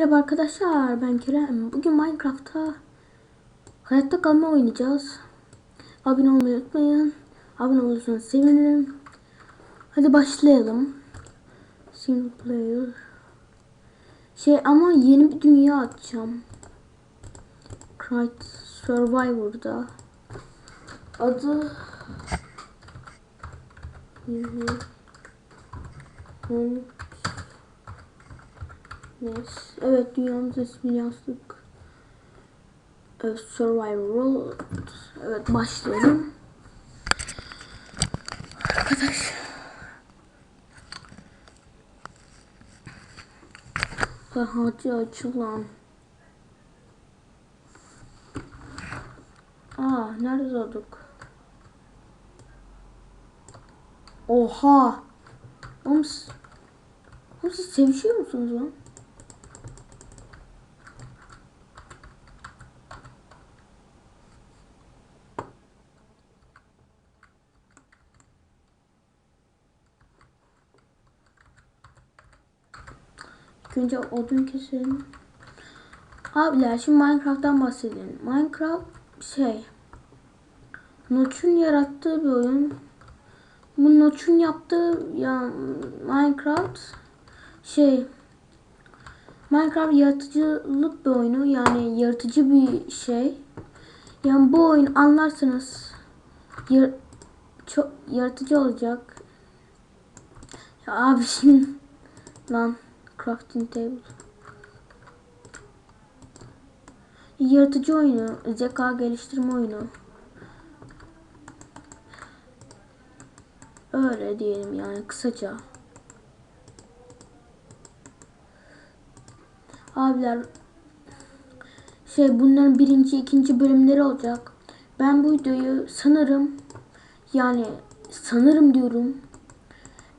Merhaba arkadaşlar ben Kerem. Bugün Minecraft'ta hayatta kalma oynayacağız. Abone olmayı unutmayın. Abone olursanız sevinirim. Hadi başlayalım. Single player. Şey ama yeni bir dünya açacağım. Crate Survivor'da. Adı Yes. Evet dünyamız ismini yazdık. Evet, Survival. Evet başlayalım. Arkadaş. Hadi açılan. Aa nerede doğduk? Oha. Oğlum oğlum siz sevişiyor musunuz lan? İlk önce odun keselim. Abiler şimdi Minecraft'tan bahsedelim. Minecraft şey Notch'un yarattığı bir oyun. Bu Notch'un yaptığı ya Minecraft şey Minecraft yaratıcılık bir oyunu yani yaratıcı bir şey. Yani bu oyun anlarsanız yar, çok yaratıcı olacak. Ya abi şimdi lan crafting table. Yaratıcı oyunu, zeka geliştirme oyunu. Öyle diyelim yani kısaca. Abiler şey bunların birinci ikinci bölümleri olacak. Ben bu videoyu sanırım yani sanırım diyorum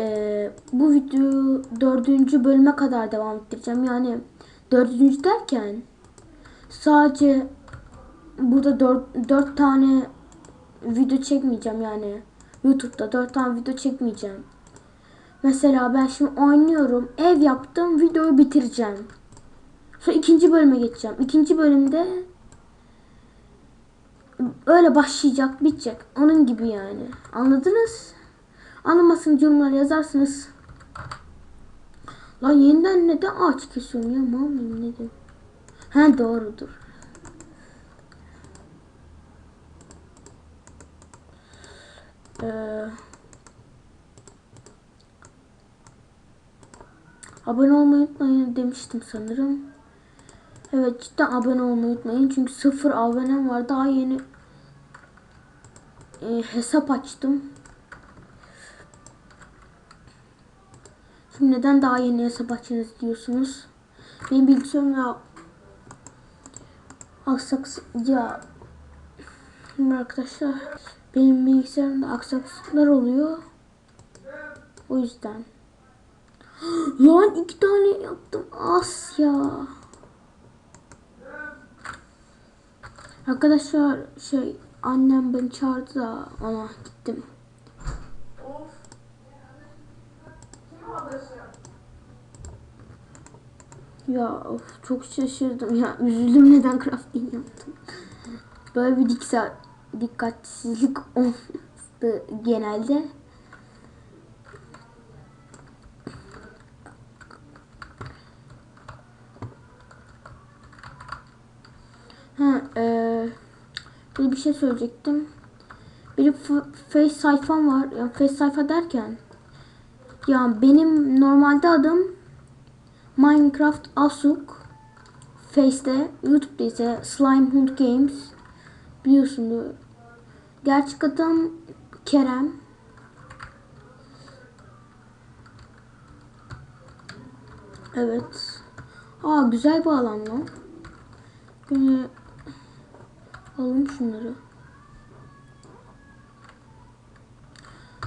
ee, bu videoyu dördüncü bölüme kadar devam ettireceğim. Yani dördüncü derken sadece burada dört, dört tane video çekmeyeceğim yani. YouTube'da dört tane video çekmeyeceğim. Mesela ben şimdi oynuyorum. Ev yaptım. Videoyu bitireceğim. Sonra ikinci bölüme geçeceğim. İkinci bölümde öyle başlayacak, bitecek. Onun gibi yani. Anladınız? Anlamasın yorumlar yazarsınız. Lan yeniden neden ağaç kesiyorum ya? Mal mıyım? He doğrudur. Ee, abone olmayı unutmayın demiştim sanırım. Evet cidden abone olmayı unutmayın. Çünkü sıfır abonem var. Daha yeni e, hesap açtım. Şimdi neden daha yeni hesap açtınız diyorsunuz. Benim bilgisayarım ya aksaks ya arkadaşlar benim bilgisayarımda aksaklıklar oluyor. O yüzden. Lan iki tane yaptım. As ya. Arkadaşlar şey annem beni çağırdı da ona gittim. Ya of, çok şaşırdım ya. Üzüldüm neden crafting yaptım. Böyle bir dikkat, dikkatsizlik olmuştu genelde. Ha, eee bir bir şey söyleyecektim. Bir face sayfam var. Yani face sayfa derken ya benim normalde adım Minecraft Asuk Face'de YouTube'da ise Slime Hunt Games biliyorsunuz. Gerçek adım Kerem. Evet. Aa güzel bir alan lan. Böyle alalım şunları.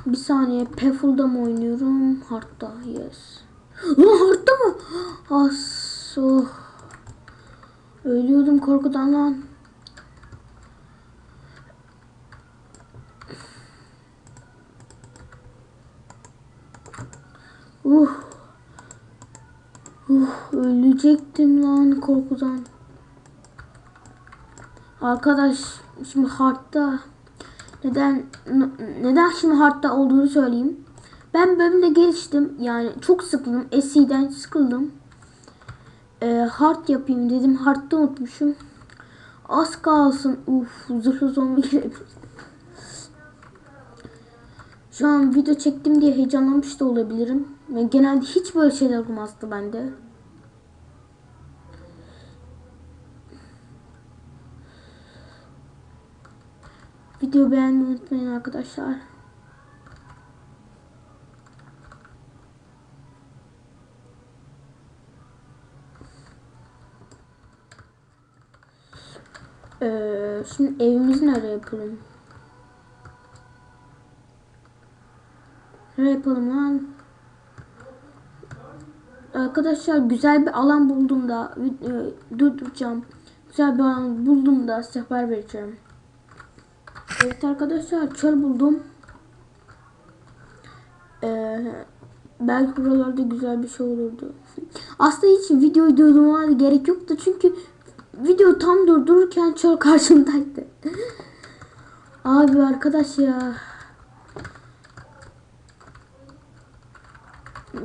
Bir saniye Peful'da mı oynuyorum? Hard'da yes. Hard'da mı? As oh. Ölüyordum korkudan lan. Uh. Uh. Ölecektim lan korkudan. Arkadaş şimdi hardta neden neden şimdi hardta olduğunu söyleyeyim. Ben bölümde geliştim. Yani çok sıkıldım. SE'den sıkıldım. Ee, hard yapayım dedim. Hard'da unutmuşum. Az kalsın. Uf zırhlı zombi. Şu an video çektim diye heyecanlanmış da olabilirim. Ben genelde hiç böyle şeyler olmazdı bende. Video beğenmeyi unutmayın arkadaşlar. Ee, şimdi evimizi nereye yapalım? Nereye yapalım lan? Arkadaşlar güzel bir alan bulduğumda video durduracağım. Güzel bir alan bulduğumda size haber vereceğim. Evet arkadaşlar çöl buldum. Ee, belki buralarda güzel bir şey olurdu. Aslında hiç videoyu durdurmama gerek yoktu çünkü video tam durdururken çöl karşımdaydı. Abi arkadaş ya.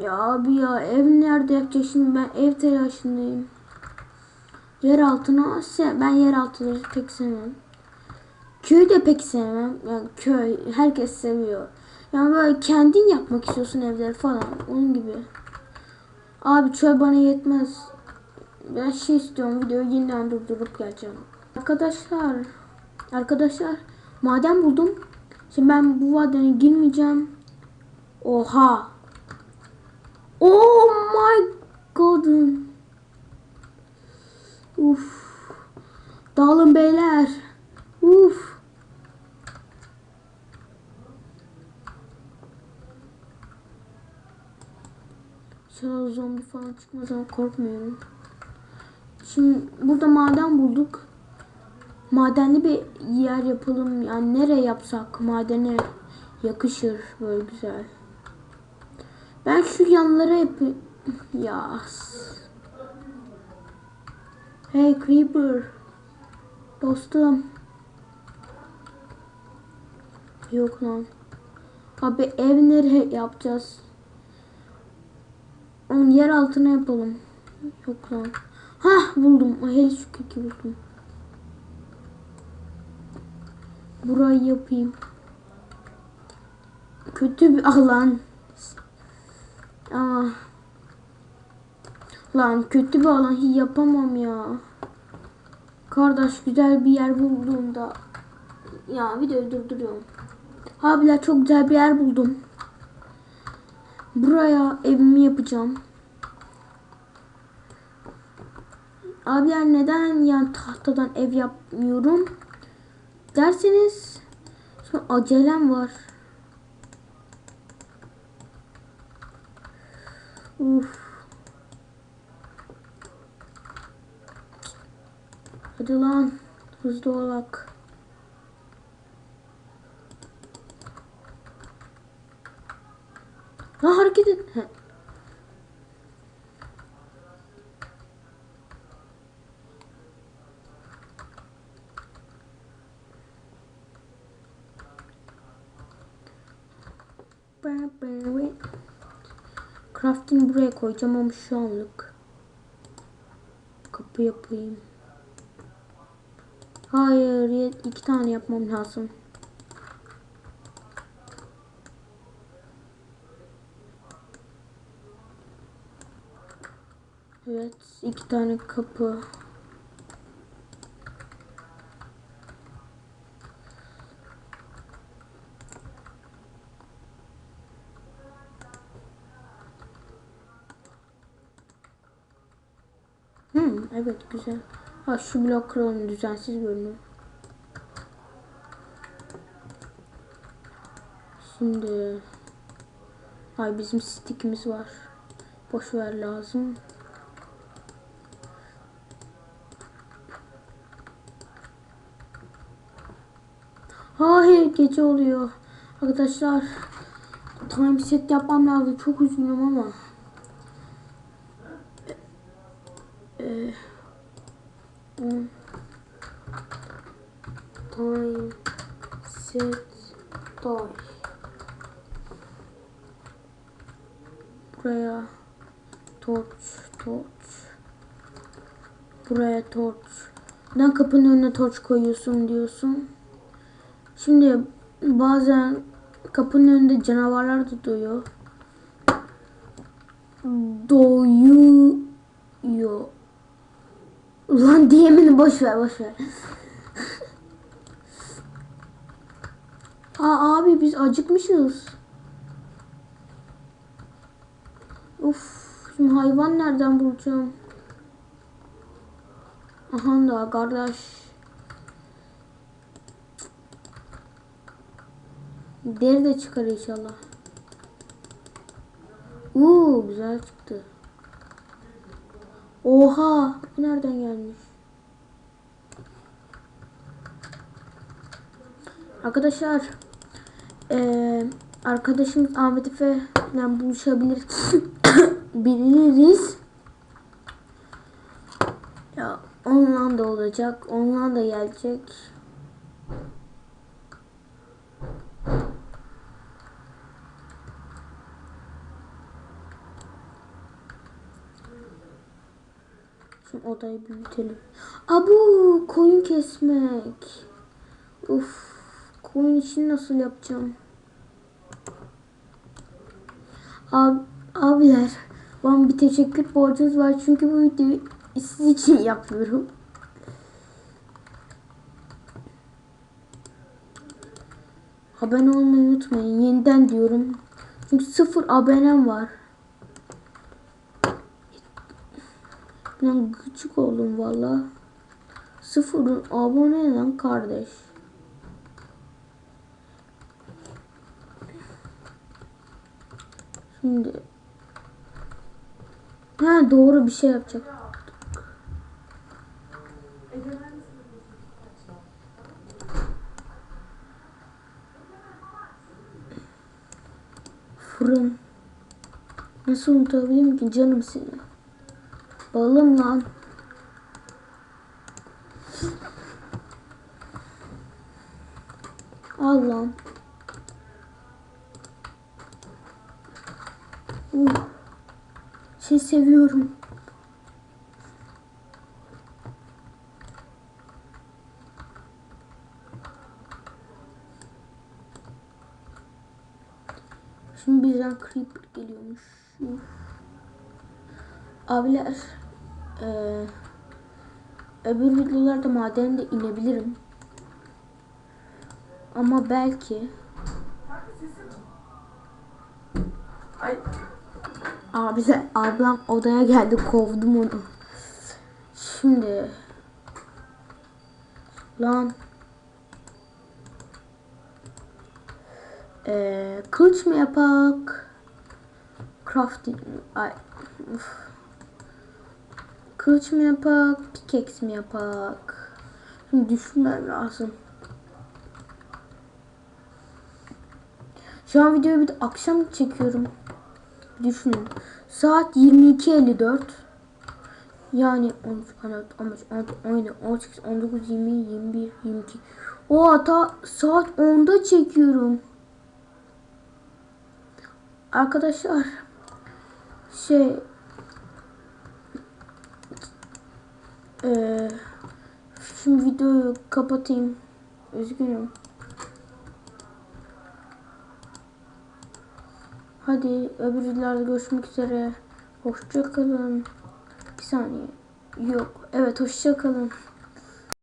Ya abi ya ev nerede yapacağız şimdi ben ev telaşındayım. Yer altına ben yer altını pek sevmem. Köyü de pek sevmem. Yani köy herkes seviyor. Yani böyle kendin yapmak istiyorsun evleri falan. Onun gibi. Abi çöl bana yetmez. Ben şey istiyorum videoyu yeniden durdurup geleceğim. Arkadaşlar. Arkadaşlar. Maden buldum. Şimdi ben bu madene girmeyeceğim. Oha. Oh my god. Uf. Dağılın beyler. Uf. İnşallah zombi falan çıkmaz ama korkmuyorum. Şimdi burada maden bulduk. Madenli bir yer yapalım. Yani nereye yapsak madene yakışır böyle güzel. Ben şu yanlara yapayım. Ya. Hey Creeper. Dostum. Yok lan. Abi ev nereye yapacağız? Onun yer altına yapalım. Yok lan. Hah buldum. Hele şükür ki buldum. Burayı yapayım. Kötü bir alan. Ama lan kötü bir alan hiç yapamam ya. Kardeş güzel bir yer bulduğumda ya videoyu durduruyorum. Abiler çok güzel bir yer buldum. Buraya evimi yapacağım. Abiler neden yani tahtadan ev yapmıyorum derseniz sonra acelem var. Uf. Hadi lan. Hızlı olak. Ha hareket et. He. Crafting buraya koyacağım ama şu anlık. Kapı yapayım. Hayır, iki tane yapmam lazım. Evet, iki tane kapı. Evet güzel. Ha şu blok kralın düzensiz bölümü. Şimdi Ay bizim stickimiz var. Boş ver lazım. Hayır gece oluyor. Arkadaşlar time set yapmam lazım. Çok üzgünüm ama. Hmm. Time set toy. Buraya torch torch. Torch. Neden kapının önüne torç koyuyorsun diyorsun. Şimdi bazen kapının önünde canavarlar da doğuyor. Doyuyor. Ulan diyemini boş ver boş ver. Aa abi biz acıkmışız. Uf, şimdi hayvan nereden bulacağım? Aha da kardeş. Deri de çıkar inşallah. Uuu güzel çıktı. Oha bu nereden gelmiş? Arkadaşlar eee arkadaşımız Ahmet Efe ile buluşabilir biliriz. Onunla da olacak. Onunla da gelecek. Şimdi odayı büyütelim. Abu koyun kesmek. Uf koyun için nasıl yapacağım? Ab abiler bana bir teşekkür borcunuz var çünkü bu videoyu siz için yapıyorum. Abone olmayı unutmayın. Yeniden diyorum. Çünkü sıfır abonem var. Ben küçük oldum valla. Sıfır abone lan kardeş. Şimdi Ha doğru bir şey yapacak. Fırın. Nasıl unutabilirim ki canım seni? Balım lan. Al lan. Uh. Seni seviyorum. Bizden Creeper geliyormuş. Uf. Abiler eee öbür videolarda madene de inebilirim. Ama belki Ay abiler ablam odaya geldi kovdum onu. Şimdi lan eee kılıç mı yapak? Crafting ay uf. Kılıç mı yapak? Pickaxe mi yapak? Şimdi düşünmem lazım. Şu an videoyu bir de akşam çekiyorum. Düşünün. Saat 22.54. Yani 13, 14, 15, 16, 17, 18, 19, 20, 21, 22. O hata saat 10'da çekiyorum. Arkadaşlar şey eee şimdi videoyu kapatayım. Üzgünüm. Hadi öbür videolarda görüşmek üzere. Hoşça kalın. Bir saniye. Yok. Evet hoşça kalın.